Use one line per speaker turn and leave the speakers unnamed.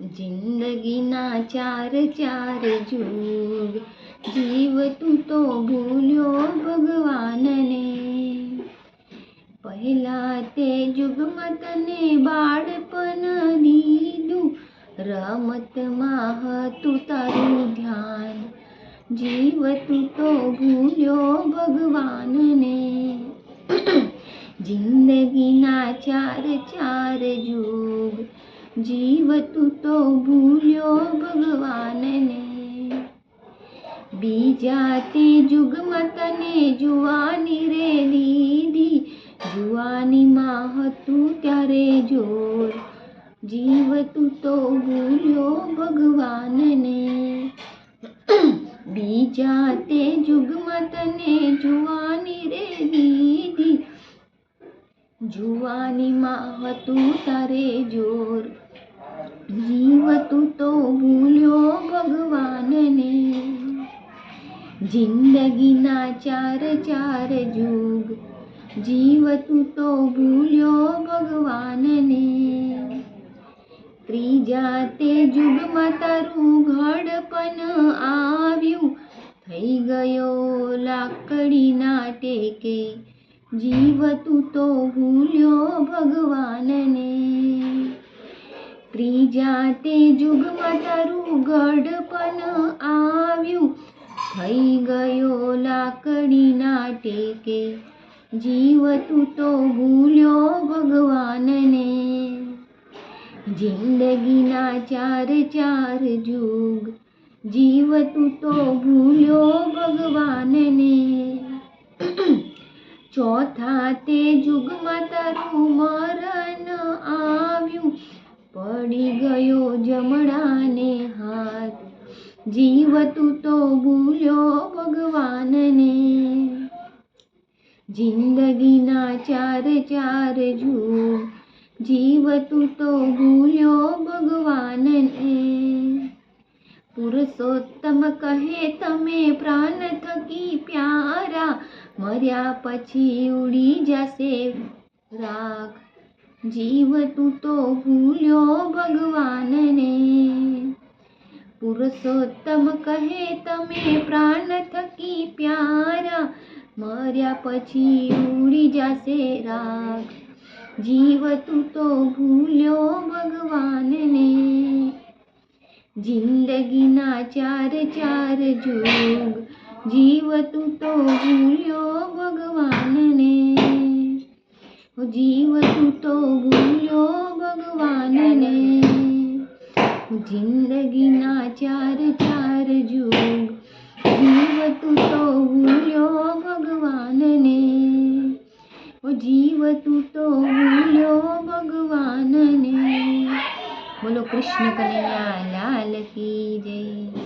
જિંદગીના ચાર ચાર જુગ જીવ તું તો ભૂલ્યો ભગવાનને પહેલા તે જુગમાં તને બાળપણ દીધું રમતમાં હતું તારું ધ્યાન જીવ તું તો ભૂલ્યો ભગવાનને જિંદગીના ચાર ચાર જુગ જીવ તું તો ભૂલ્યો ભગવાનને બીજા તે જુગમાં તને જુવાની રે દીધી જુવાનીમાં હતું ત્યારે જોર જીવ તું તો ભૂલ્યો ભગવાનને બીજા તે જુગમાં તને જુવાની રે દીધી જુવાનીમાં હતું તારે જોર જીવ તું તો ભૂલ્યો ભગવાનને. જિંદગીના ચાર ચાર જુગ જીવ તું ભૂલ્યો ભગવાનને. ત્રીજા તે જુગમાં તારું ઘડપણ આવ્યું. થઈ ગયો લાકડીના ટેકે. જીવ તું ભૂલ્યો ભગવાનને ત્રીજા જાતે જુગમાં તારું ગઢપણ આવ્યું. થઈ ગયો લાકડીના ટેકે. જીવ તું તો ભૂલ્યો ભગવાનને. જિંદગીના ચાર ચાર જુગ. જીવ તું તો ભૂલ્યો ભગવાનને. ચોથા તે જુગમાં તારું મરણ પડી ગયો જમડાને હાથ જીવ તું તો ભૂલ્યો ભગવાનને જિંદગીના ચાર ચાર જુગ જીવ તું તો ભૂલ્યો ભગવાનને પુરુષોત્તમ કહે તમે પ્રાણ થકી પ્યારા મર્યા પછી ઉડી જશે રાગ જીવ તું તો ભૂલ્યો ભગવાનને પુરુષોત્તમ કહે તમે પ્રાણ થકી પ્યારા મર્યા પછી ઉડી જશે રાગ જીવ તું તો ભૂલ્યો ભગવાનને જિંદગીના ચાર ચાર જુગ જીવ તું તો ભૂલ્યો ભગવાનને જીવ તું તો ભૂલ્યો ભગવાનને જિંદગીના ચાર ચાર જુગ જીવ તું તો ભૂલ્યો ભગવાનને જીવ તું તો ભૂલ્યો ભગવાનને બોલો કૃષ્ણ કનૈયા લાલ કી જય